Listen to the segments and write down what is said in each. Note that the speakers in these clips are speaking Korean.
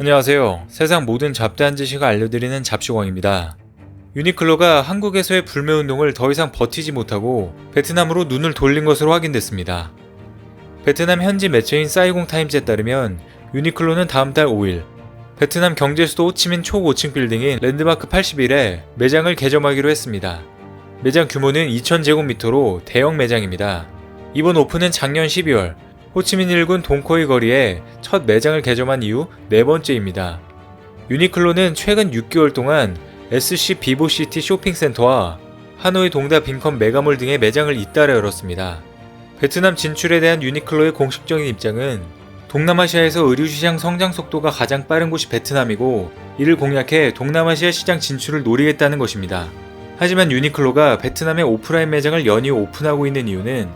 안녕하세요. 세상 모든 잡다한 지식을 알려드리는 잡시광입니다. 유니클로가 한국에서의 불매운동을 더 이상 버티지 못하고 베트남으로 눈을 돌린 것으로 확인됐습니다. 베트남 현지 매체인 사이공 타임즈에 따르면 유니클로는 다음 달 5일 베트남 경제 수도 호치민 초고층 빌딩인 랜드마크 81에 매장을 개점하기로 했습니다. 매장 규모는 2,000제곱미터로 대형 매장입니다. 이번 오픈은 작년 12월 호치민 일군 동코이 거리에 첫 매장을 개점한 이후 네 번째입니다. 유니클로는 최근 6개월 동안 SC 비보시티 쇼핑센터와 하노이 동다 빈컨 메가몰 등의 매장을 잇따라 열었습니다. 베트남 진출에 대한 유니클로의 공식적인 입장은 동남아시아에서 의류 시장 성장 속도가 가장 빠른 곳이 베트남이고 이를 공략해 동남아시아 시장 진출을 노리겠다는 것입니다. 하지만 유니클로가 베트남의 오프라인 매장을 연이어 오픈하고 있는 이유는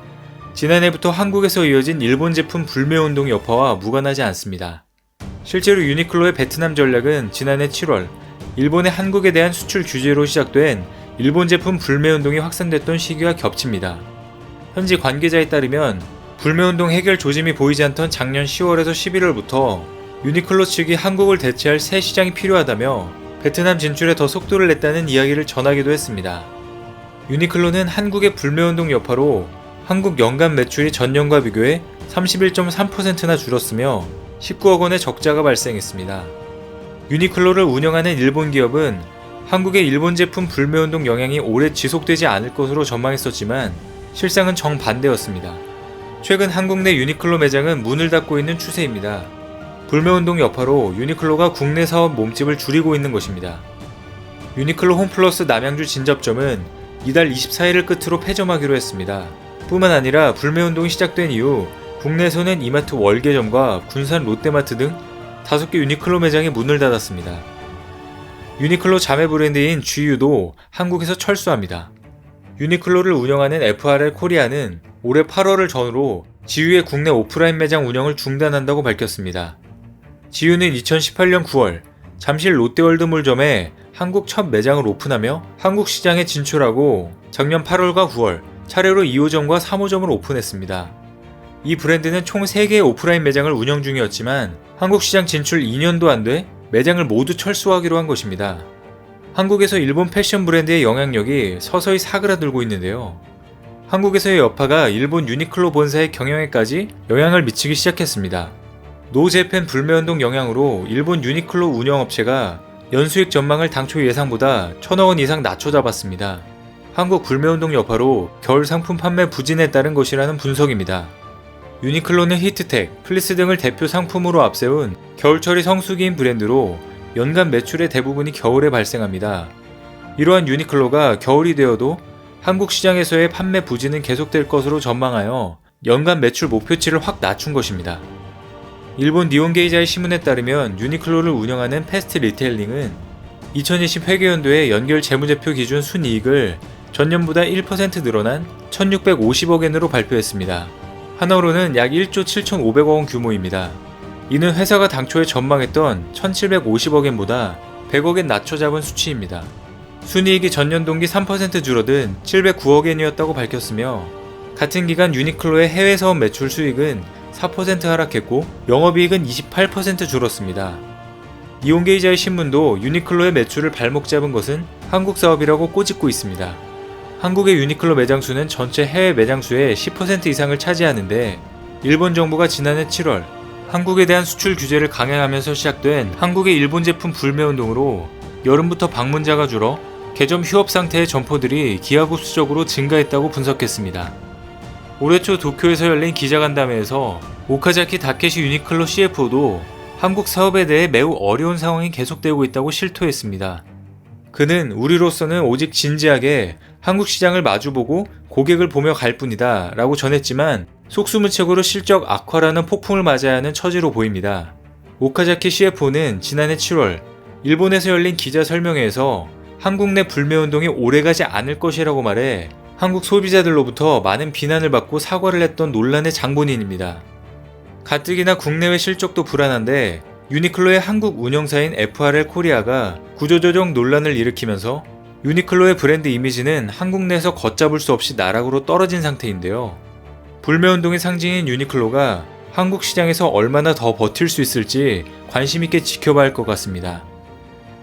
지난해부터 한국에서 이어진 일본 제품 불매운동 여파와 무관하지 않습니다. 실제로 유니클로의 베트남 전략은 지난해 7월 일본의 한국에 대한 수출 규제로 시작된 일본 제품 불매운동이 확산됐던 시기와 겹칩니다. 현지 관계자에 따르면 불매운동 해결 조짐이 보이지 않던 작년 10월에서 11월부터 유니클로 측이 한국을 대체할 새 시장이 필요하다며 베트남 진출에 더 속도를 냈다는 이야기를 전하기도 했습니다. 유니클로는 한국의 불매운동 여파로 한국 연간 매출이 전년과 비교해 31.3%나 줄었으며 19억 원의 적자가 발생했습니다. 유니클로를 운영하는 일본 기업은 한국의 일본 제품 불매운동 영향이 오래 지속되지 않을 것으로 전망했었지만 실상은 정반대였습니다. 최근 한국 내 유니클로 매장은 문을 닫고 있는 추세입니다. 불매운동 여파로 유니클로가 국내 사업 몸집을 줄이고 있는 것입니다. 유니클로 홈플러스 남양주 진접점은 이달 24일을 끝으로 폐점하기로 했습니다. 뿐만 아니라 불매운동이 시작된 이후 국내에서는 이마트 월계점과 군산 롯데마트 등 5개 유니클로 매장이 문을 닫았습니다. 유니클로 자매 브랜드인 GU도 한국에서 철수합니다. 유니클로를 운영하는 FRL 코리아는 올해 8월을 전후로 GU의 국내 오프라인 매장 운영을 중단한다고 밝혔습니다. GU는 2018년 9월 잠실 롯데월드몰점에 한국 첫 매장을 오픈하며 한국 시장에 진출하고 작년 8월과 9월 차례로 2호점과 3호점을 오픈했습니다. 이 브랜드는 총 3개의 오프라인 매장을 운영 중이었지만 한국 시장 진출 2년도 안 돼 매장을 모두 철수하기로 한 것입니다. 한국에서 일본 패션 브랜드의 영향력이 서서히 사그라들고 있는데요. 한국에서의 여파가 일본 유니클로 본사의 경영에까지 영향을 미치기 시작했습니다. 노제팬 불매운동 영향으로 일본 유니클로 운영업체가 연수익 전망을 당초 예상보다 천억 원 이상 낮춰 잡았습니다. 한국 불매운동 여파로 겨울 상품 판매 부진에 따른 것이라는 분석입니다. 유니클로는 히트텍, 플리스 등을 대표 상품으로 앞세운 겨울철이 성수기인 브랜드로 연간 매출의 대부분이 겨울에 발생합니다. 이러한 유니클로가 겨울이 되어도 한국 시장에서의 판매 부진은 계속될 것으로 전망하여 연간 매출 목표치를 확 낮춘 것입니다. 일본 니온게이자의 신문에 따르면 유니클로를 운영하는 패스트 리테일링은 2020 회계연도의 연결 재무제표 기준 순이익을 전년보다 1% 늘어난 1650억엔으로 발표했습니다. 한화로는 약 1조 7,500억 원 규모입니다. 이는 회사가 당초에 전망했던 1,750억엔보다 100억엔 낮춰 잡은 수치입니다. 순이익이 전년 동기 3% 줄어든 709억엔이었다고 밝혔으며 같은 기간 유니클로의 해외 사업 매출 수익은 4% 하락했고 영업이익은 28% 줄었습니다. 이온게이자의 신문도 유니클로의 매출을 발목 잡은 것은 한국 사업이라고 꼬집고 있습니다. 한국의 유니클로 매장 수는 전체 해외 매장 수의 10% 이상을 차지하는데 일본 정부가 지난해 7월 한국에 대한 수출 규제를 강행하면서 시작된 한국의 일본 제품 불매 운동으로 여름부터 방문자가 줄어 개점 휴업 상태의 점포들이 기하급수적으로 증가했다고 분석했습니다. 올해 초 도쿄에서 열린 기자간담회에서 오카자키 다케시 유니클로 CFO도 한국 사업에 대해 매우 어려운 상황이 계속되고 있다고 실토했습니다. 그는 우리로서는 오직 진지하게 한국 시장을 마주보고 고객을 보며 갈 뿐이다 라고 전했지만 속수무책으로 실적 악화라는 폭풍을 맞아야 하는 처지로 보입니다. 오카자키 CFO는 지난해 7월 일본에서 열린 기자 설명회에서 한국 내 불매운동이 오래가지 않을 것이라고 말해 한국 소비자들로부터 많은 비난을 받고 사과를 했던 논란의 장본인입니다. 가뜩이나 국내외 실적도 불안한데 유니클로의 한국 운영사인 FRL 코리아가 구조조정 논란을 일으키면서 유니클로의 브랜드 이미지는 한국 내에서 걷잡을 수 없이 나락으로 떨어진 상태인데요. 불매운동의 상징인 유니클로가 한국 시장에서 얼마나 더 버틸 수 있을지 관심있게 지켜봐야 할 것 같습니다.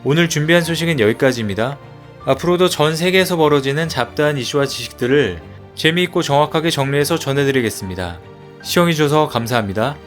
오늘 준비한 소식은 여기까지입니다. 앞으로도 전 세계에서 벌어지는 잡다한 이슈와 지식들을 재미있고 정확하게 정리해서 전해드리겠습니다. 시청해주셔서 감사합니다.